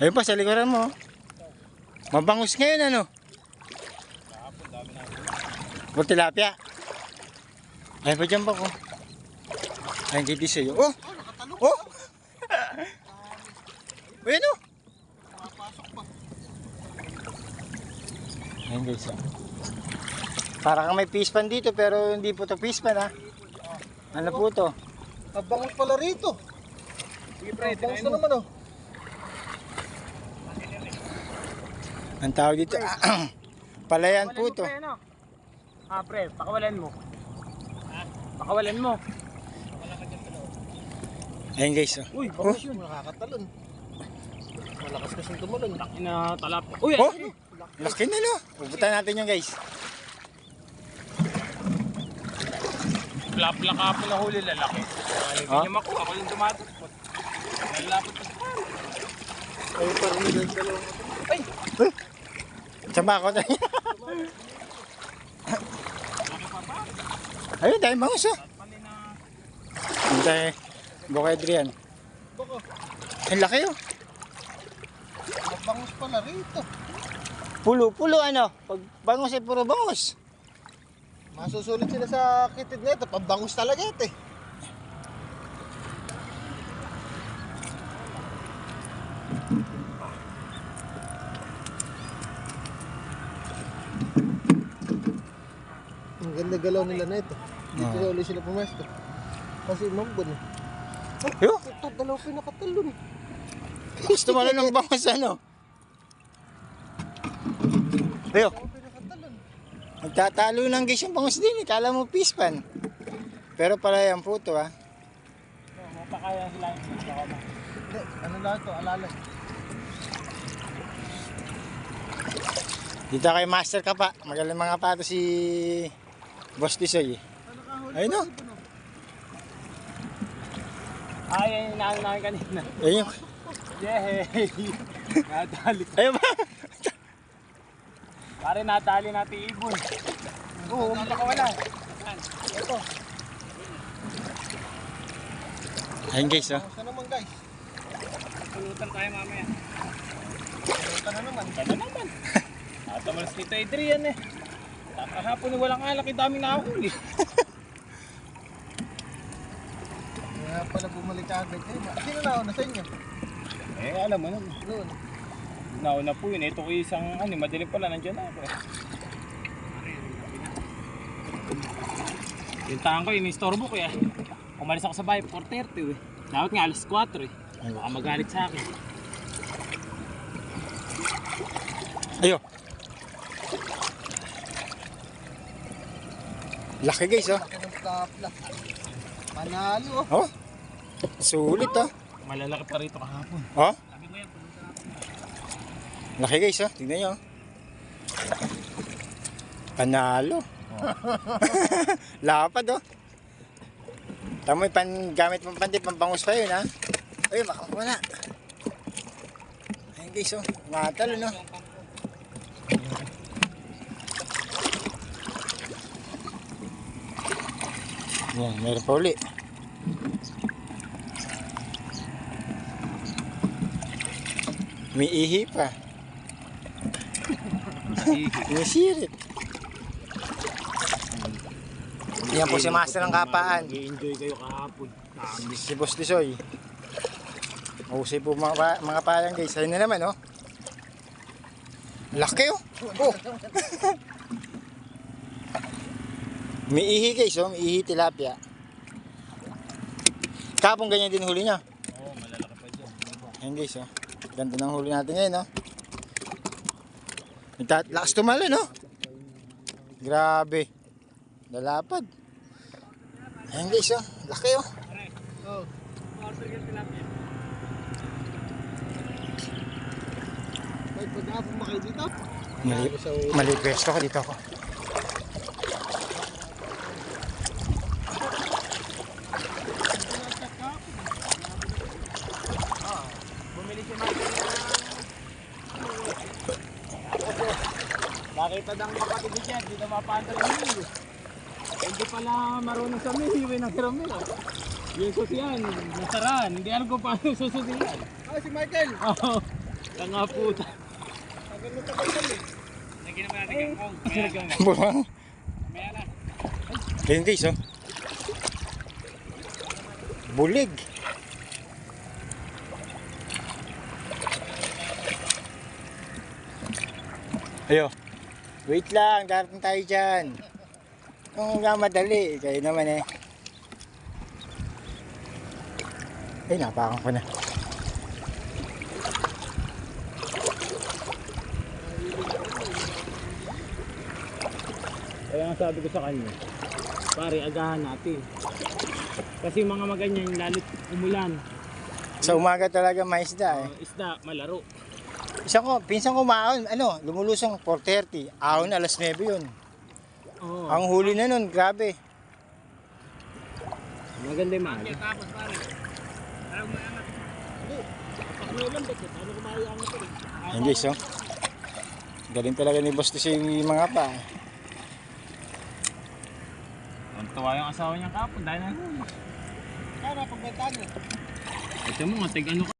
Ayun pa, sa likuran mo. oh. Mabangus ngayon, ano? O tilapia. Ayun pa dyan pa ko. Ayun kay sa'yo. Oh! Oh! Ayun oh! Ayun guys. oh. Para kang may fish pan dito pero hindi po to fish pan ha. Ano po to? Abangos pala rito. Sige pre, mo. naman oh. Ang tawag dito, palayan po to. Pre, ano? Ah, pre, pakawalan mo. Pakawalan mo. Ayun guys. Oh. Uy, Oh. bakit yun? Nakakatalon. Malakas kasing tumalon. Ina talap. Uy, Oh! ano? Laki na no. Pupunta natin yung guys. Plap-plak ako na huli lalaki. Hindi Ah? niya makuha. Ako yung dumadagpot. Nalapot pa sa Ay, parang dalawang. Ay! Sama ako tayo. Ayun, dahil bangus. Pali na. Hintay. Bukay Adrian. Ang laki oh. abangos pala rito. Pulo, pulo ano. Pag bangus ay puro bangus. Masusulit sila sa kitid na ito. Pabangos talaga ito eh. Ang ganda galaw nila na ito. Dito Ah. na ulit sila pumesto. Kasi mambon eh. Yo, Ito, dalaw pinakatalon. gusto mo ng bangus ano. Ayo, Dalaw pinakatalon. magtatalo ng guys yung bangus din. eh. Kala mo pispan. Pero pala yan po to ha. Mapakaya sila yung ano lang ito, alalay. Dito kay Master ka pa. Magaling mga pato si Boss Tisoy. Ayun oh. Ay, ay, inaano namin kanina. Ayun. Yay! Nadali. Ayun ba? Pare, nadali natin ibon. Oo, hindi ka wala. Ito. Ayun guys oh. Basta naman guys. Pulutan tayo mamaya. Ito na naman. Ito na naman. Natamalas ni Adrian eh. Kahapon walang alak, eh, daming nakahuli. Kaya pala bumalik agad kayo. Sino na ako na sa inyo? Eh, alam mo naman. Noon. Nauna po yun. Ito ko isang, ano, madilim pala, nandiyan na ako eh. Yung tahan ko, in-istorbo ko eh. Umalis ako sa bahay, 4.30 eh. Dapat nga alas 4 eh. Baka magalit sa akin. Laki guys oh. Panalo oh. Oh. Sulit oh. Malalaki pa rito kahapon. Oh. Sabi mo yan, pulutan natin. Laki guys oh. Tingnan nyo. oh. Panalo. Lapad oh. Tamo yung pan, gamit pang pandi, pambangus pa yun ha. Ay, baka wala. Ayun guys oh. Matalo no. Yan, meron pa uli. May ihi pa. Sinisirit. Yan po si Master ng kapaan. Mag-enjoy kayo kahapon. Si Boss Tisoy. Mahusay po mga, pa- mga payang guys. Ayun na naman oh. Laki oh. Oh. May ihi guys oh. May ihi tilapia. Kapong ganyan din huli niya. Oo, malalaki pa dyan. Ayun guys oh. Ganda ng huli natin ngayon oh. Nagtat- Lakas tumalo no. Grabe. Lalapad. Ayun guys oh. Laki oh. Oh. Ay, pag-aapong ba kayo dito? Mali, mali pwesto ko dito ako. Nakita ng kapatid ni Chad, dito mapanda ng hilo. Hindi pala marunong sa mihiwi ng hiramil. Yung susiyan, nasaran. Hindi alam kung paano sususiyan. Ah, si Michael. Oo. Tanga puta. Lagyan naman natin kangkong. Kaya Buwang. Maya na. Ayun guys, oh. Bulig. Ayo. Wait lang, darating tayo dyan. Kung nga madali, kayo naman eh. Ay, napakan ko na. Kaya nga sabi ko sa kanya, pare, agahan natin. Kasi mga maganyan, lalo't umulan, Sa umaga talaga may isda eh. uh, isda, malaro. Isa ko, pinsan ko maahon, ano, lumulusong 4.30. Ahon alas 9 yun. Oo. Ang huli na nun, grabe. Maganda yung mahal. Tapos pare, parang maangat. Hindi, kapag may? Ano kumahay ang ito eh? Yan guys, oh. Galing talaga ni Boss si mga pa. Ang tuwa yung asawa niya kapon dahil na Kaya napagbenta niyo. Ito mo, tig ano